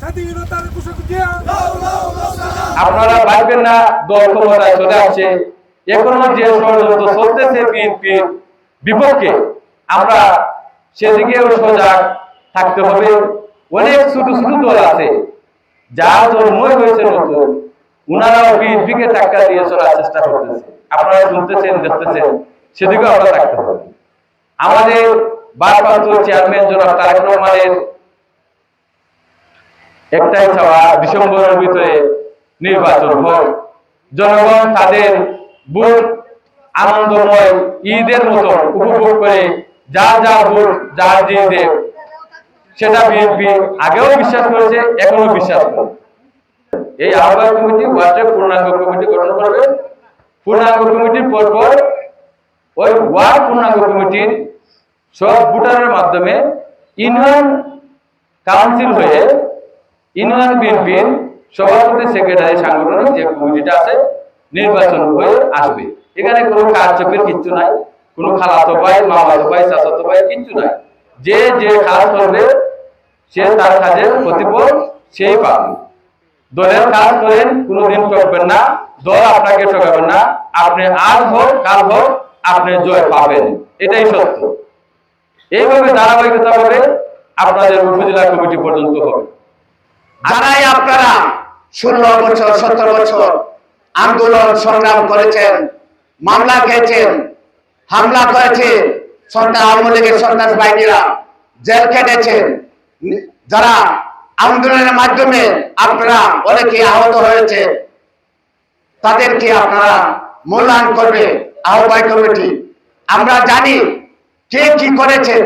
স্বাধীনতার আপনারা ভাববেন না দল ক্ষমতায় চলে আসছে। এখনও যে ষড়যন্ত্র চলতেছে বিএনপির বিপক্ষে আমরা সেদিকেও সজাগ থাকতে হবে। অনেক ছোট ছোট দল আছে যার জন্মই হয়েছে নতুন। উনারাও বিএনপিকে টাক্কা দিয়ে চলার চেষ্টা করতেছে। আপনারা শুনতেছেন দেখতেছেন সেদিকেও আমরা থাকতে হবে। আমাদের ভারপ্রাপ্ত চেয়ারম্যান জনাব তারেক রহমানের একটাই চাওয়া ডিসেম্বরের ভিতরে নির্বাচন হোক জনগণ তাদের ভোট আনন্দময় ঈদের মতো উপভোগ করে যা যা ভোট যা দেব সেটা বিএনপি আগেও বিশ্বাস করেছে, এখনও বিশ্বাস করে। এই আহ্বায়ক কমিটি ওয়ার্ডে পূর্ণাঙ্গ কমিটি গঠন করবে। পূর্ণাঙ্গ কমিটির পর পর ওই ওয়ার্ড পূর্ণাঙ্গ কমিটির সব ভোটারের মাধ্যমে ইউনিয়ন কাউন্সিল হয়ে ইউনিয়ন বিএনপির সভাপতি সেক্রেটারি সাংগঠনিক যে কমিটিটা আছে, নির্বাচন হয়ে আসবে। এখানে কোনো কারচুপির কিচ্ছু নাই, কোনো খালাতো ভাই, মামাতো ভাই, চাচাতো ভাই, কিচ্ছু নাই। যে যে কাজ করবে, সে তার কাজের প্রতিফল সেই পাবে। দলের কাজ করেন, কোনোদিন ঠকবেন না, দল আপনাকে ঠকাবেন না, আপনি আজ হোক, কাল হোক, আপনি জয় পাবেন। এটাই সত্য। এইভাবে ধারাবাহিকতা হবে আপনাদের উপজেলা কমিটি পর্যন্ত হবে। যারাই আপনারা, ষোলো বছর, সতেরো বছর আন্দোলন সংগ্রাম করেছেন, মামলা খেয়েছেন, হামলা করেছে সন্তান আওয়ামী লীগের সন্ত্রাস বাহিনীরা, জেল কেটেছেন যারা আন্দোলনের মাধ্যমে আপনারা অনেকে আহত হয়েছে, তাদেরকে আপনারা মূল্যায়ন করবে আহ্বায়ক কমিটি। আমরা জানি কে কি করেছেন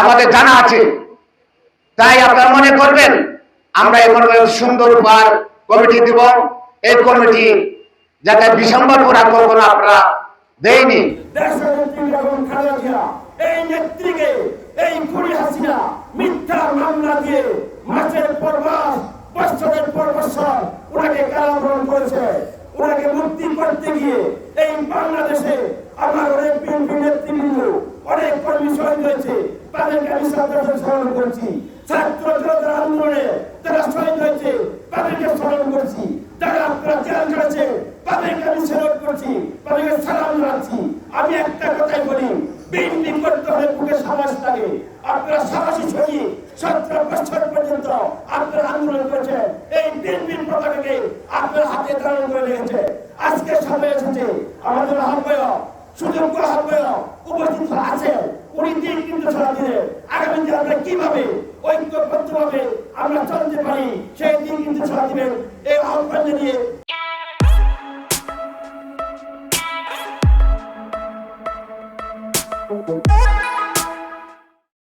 আমাদের জানা আছে। তাই আপনারা মনে করবেন, আমরা এখন সুন্দর উপহার কমিটি দিব। এই কমিটি যাতে ডিসেম্বর পুরা আপনারা দেয়নি। এই নেত্রীকে, এই খুনি হাসিনা মিথ্যা মামলা দিয়ে মাসের পর মাস, বছরের পর বছর ওনাকে কারাবরণ করেছে। ওনাকে মুক্তি করতে গিয়ে এই বাংলাদেশে আমার অনেক বিএনপি নেতৃবৃন্দ অনেক কর্মী শহীদ হয়েছে তাদেরকে আমি শ্রদ্ধা স্মরণ করছি। ছাত্র জনতার আন্দোলনে যারা শহীদ হয়েছে, তাদেরকে স্মরণ করছি। যারা আপনারা জেল করেছে, তাদেরকে আমি স্মরণ করছি, তাদেরকে সালাম জানাচ্ছি। আমি একটা কথাই বলি, বিএনপি করতে হলে বুকে সাহস লাগে। আপনারা সাহসী বছর পর্যন্ত আপনারা আন্দোলন করেছে এই আপনার হাতে ধারণ করে আজকে এসেছে আমাদের আহ্বায়ক, সুযোগ্য আহ্বায়ক উপস্থিত আছে উনি দিন কিন্তু সারা আমরা কীভাবে, ঐক্যবদ্ধভাবে আমরা চলতে পারি, সেই দিন কিন্তু ছাড়া দিবেন এই আহ্বান জানিয়ে